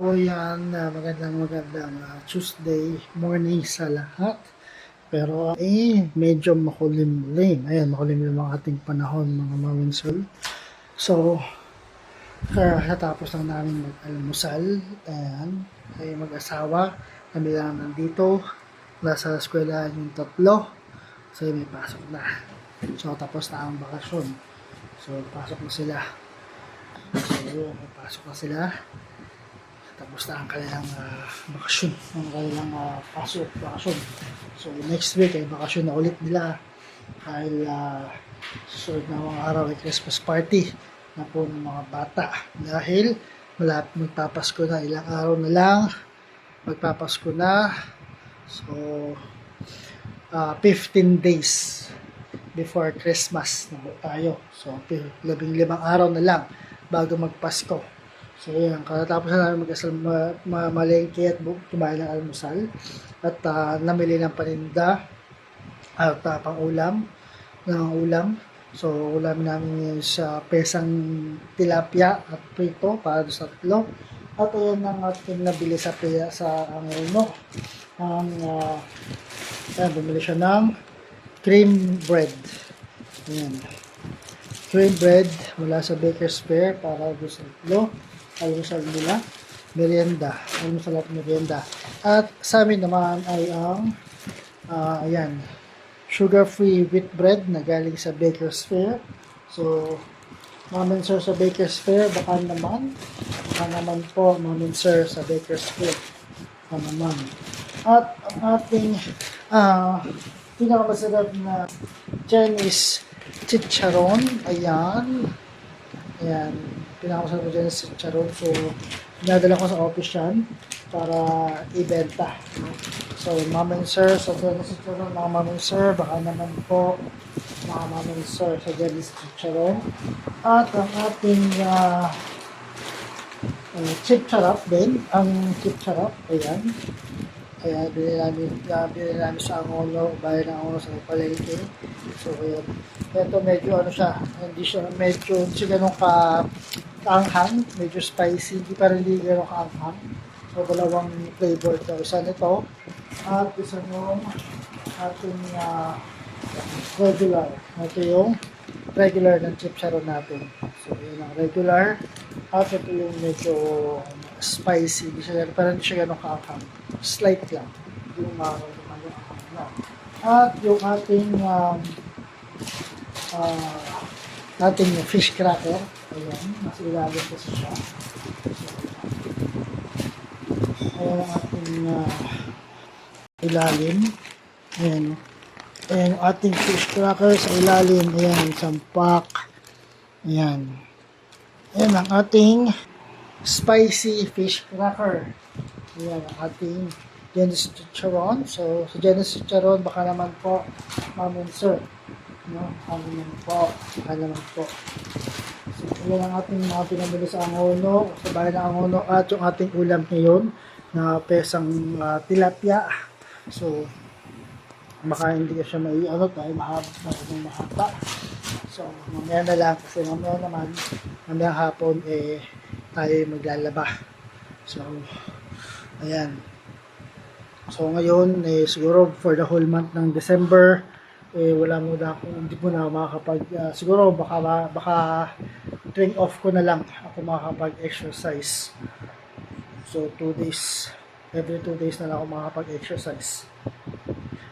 O yan, uh, magandang magandang uh, Tuesday morning sa lahat. Pero eh, medyo makulimlim. Ayan, makulimlim ang ating panahon mga mawinsol. So, katapos lang namin mag-almusal, ayan, ay mag-asawa, kami lang nandito, nasa eskwela yung tatlo, so may pasok na. So, tapos na ang bakasyon. So, pasok na sila. So, pasok na sila tapos na ang kanilang uh, bakasyon, ang kanilang uh, pasok, bakasyon. So next week ay bakasyon na ulit nila dahil uh, susunod na mga araw ay Christmas party na po ng mga bata. Dahil malapit magpapasko na, ilang araw na lang magpapasko na. So uh, 15 days before Christmas na tayo. So labing limang araw na lang bago magpasko. So yan, katapos na namin mag-asal ma- ma- malengke at kumain ng almusal at ah, namili ng paninda at uh, pang ulam ng ulam. So ulam namin sa pesang tilapia at prito para sa tatlo. At ayan ang ating nabili sa pia sa Angono. Ang uh, ayan, bumili siya ng cream bread. Ayan. Cream bread mula sa Baker's Fair para sa tatlo almusal nila, merienda, almusal at merienda. At sa amin naman ay ang, uh, ayan, sugar-free wheat bread na galing sa Baker's Fair. So, Mamin Sir sa Baker's Fair, baka naman, baka naman po, Mamin Sir sa Baker's Fair, baka naman. At ang ating uh, pinakamasarap na Chinese chicharon, ayan, ayan, pinakamasarap ko dyan sa charon. So, dinadala ko sa office yan para ibenta. So, mom and sir, sa dyan sa charon, mga mom and sir, baka naman po mga mom and sir sa dyan sa charon. At ang ating uh, uh, chip charap din, ang chip charap, ayan. Kaya binili namin, uh, binili namin sa Angono, bayan ng Angono sa palengke. So, ayan. Ito medyo ano siya, hindi siya, medyo hindi siya ganun ka kaanghang, medyo spicy, hindi pa rin hindi ganun kaanghang. So, dalawang flavor ito. Isa nito, at isa yung ating uh, regular. Ito yung regular ng chip sharon natin. So, yun ang regular. At ito yung medyo spicy. Hindi siya, parang hindi siya ganun kaanghang. Slight lang. Hindi yung anghang na. At yung ating um, uh, ating fish cracker. Ayan, nasa ilalim kasi siya. Ayan ang ating uh, ilalim. Ayan. Ayan ang ating fish cracker sa ilalim. Ayan, sampak. Ayan. Ayan ang ating spicy fish cracker. Ayan ang ating Genesis Chicharon. So, sa Genesis Chicharon, baka naman po, mamin sir. No? Ano naman po. Ano naman po. So, yan ang ating mga pinamili sa Angono, sa bayan ng Angono, at yung ating ulam ngayon na pesang uh, tilapia. So, baka hindi ka siya may ano dahil mahaba, mahaba, mahaba. So, mamaya na lang kasi mamaya naman, mamaya hapon eh tayo maglalaba. So, ayan. So, ngayon, eh, siguro for the whole month ng December, eh wala mo na ako hindi po na makakapag uh, siguro baka baka tuwing off ko na lang ako makakapag exercise so 2 days every 2 days na lang ako makakapag exercise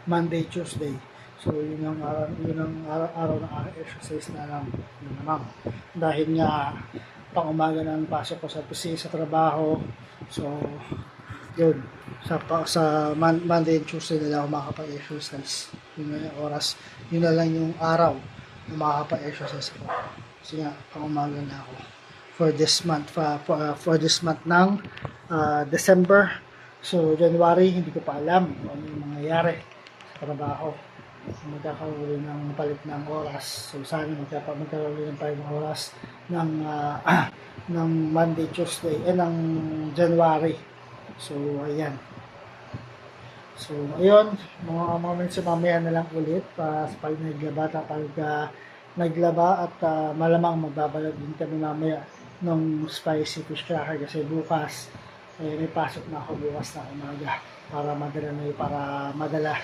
Monday Tuesday. So yun ang araw yun ang araw, araw ng exercise na lang yun naman dahil nga pang umaga na pasok ko sa sa trabaho. So yun. Sa sa Monday and Tuesday na lang ako makakapag-exercise yun na yung oras. Yun na lang yung araw na makakapag-exercise ako. Kasi nga pang umaga na ako. For this month for, for, uh, for this month ng uh, December. So January hindi ko pa alam kung ano yung mangyayari sa trabaho. Magkakaroon ng palit ng oras. So sana magkapa magkakaroon ng palit ng oras ng uh, ng Monday, Tuesday eh ng January. So ayan So, ayun, mga moments sa mamaya na lang ulit sa pag naglaba, pag uh, naglaba at uh, malamang magbabalot din kami mamaya ng spicy fish cracker kasi bukas eh, may pasok na ako bukas na umaga para madala na para madala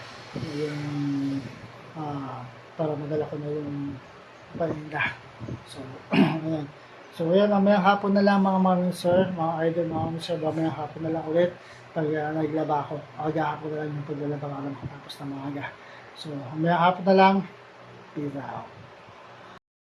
yung ah, para madala ko na yung paninda. So, ayan. So, ayan, mamayang hapon na lang mga maraming sir, mga idol, mga maraming sir, mamayang hapon na lang ulit pag uh, naglaba ako. Aga hapon na lang yung paglalaba alam ko tapos na maaga. So, mamayang hapon na lang, peace out.